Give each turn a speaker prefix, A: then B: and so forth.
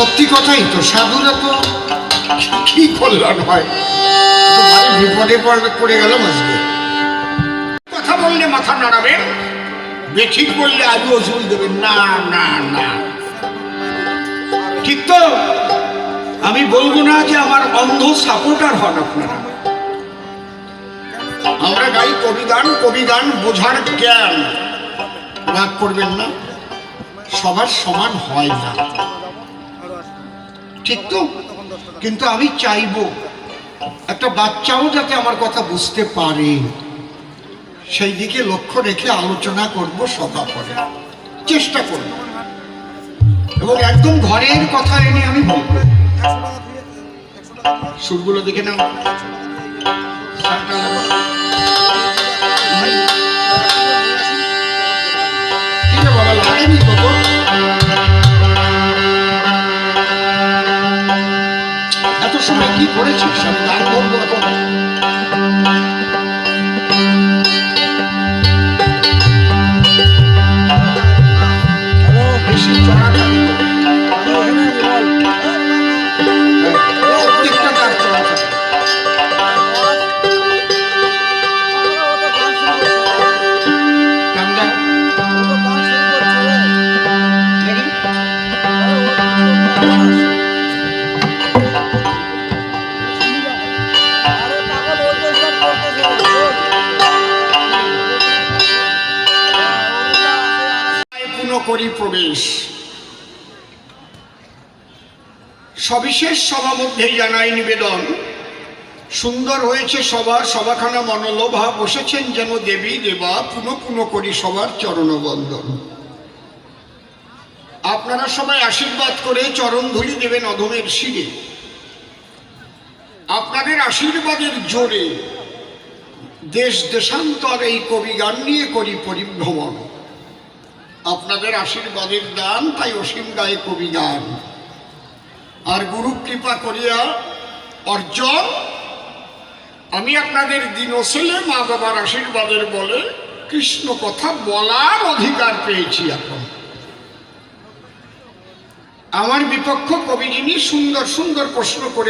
A: সত্যি কথাই তো, সাধুরা তো
B: কি কল্যাণ হয়?
A: বিপদে পড়ে- গেল আজকে
B: কথা বললে মাথা নাড়াবেন বেঠিক বললে আজও ওষুধ দেবেন। না না না। ঠিক তো? আমি বলব না যে আমার অন্ধ সাপোর্টার হন আপনারা। আমরা গাই কবিগান কবিগান বোঝার জ্ঞান।
A: রাগ করবেন না, সবার সমান হয় না। ঠিক তো কিন্তু আমি চাইব একটা বাচ্চাও যাতে আমার কথা বুঝতে পারে। সেই দিকে লক্ষ্য রেখে আলোচনা করব সভা করে। চেষ্টা করব। এবং একদম ঘরের কথা এনে আমি বলব। সুরগুলো দেখে নাও। সময় কি করেছিস? আমি গান করব এখন করি প্রবেশ। সবিশেষ সভা মধ্যেই জানাই নিবেদন। সুন্দর হয়েছে সভা সভাখানা মনোলোভা, বসেছেন যেন দেবী, দেবা, পুনঃ পুনঃ করি সবার চরণবন্দন। আপনারা সবাই আশীর্বাদ করে চরণ ধুলি দেবেন অধমের শিরে। আপনাদের আশীর্বাদের জোরে দেশ দেশান্তর এই কবি গান নিয়ে করি পরিভ্রমণ। আপনাদের আশীর্বাদের দান, তাই অসীম গায়ে কবি গান। আর গুরু কৃপা করিয়া অর্জন, আমি আপনাদের দিন ছেলে, মা বাবার আশীর্বাদের বলে কৃষ্ণ কথা বলার অধিকার পেয়েছি এখন। আমার বিপক্ষ কবি যিনি সুন্দর সুন্দর প্রশ্ন করে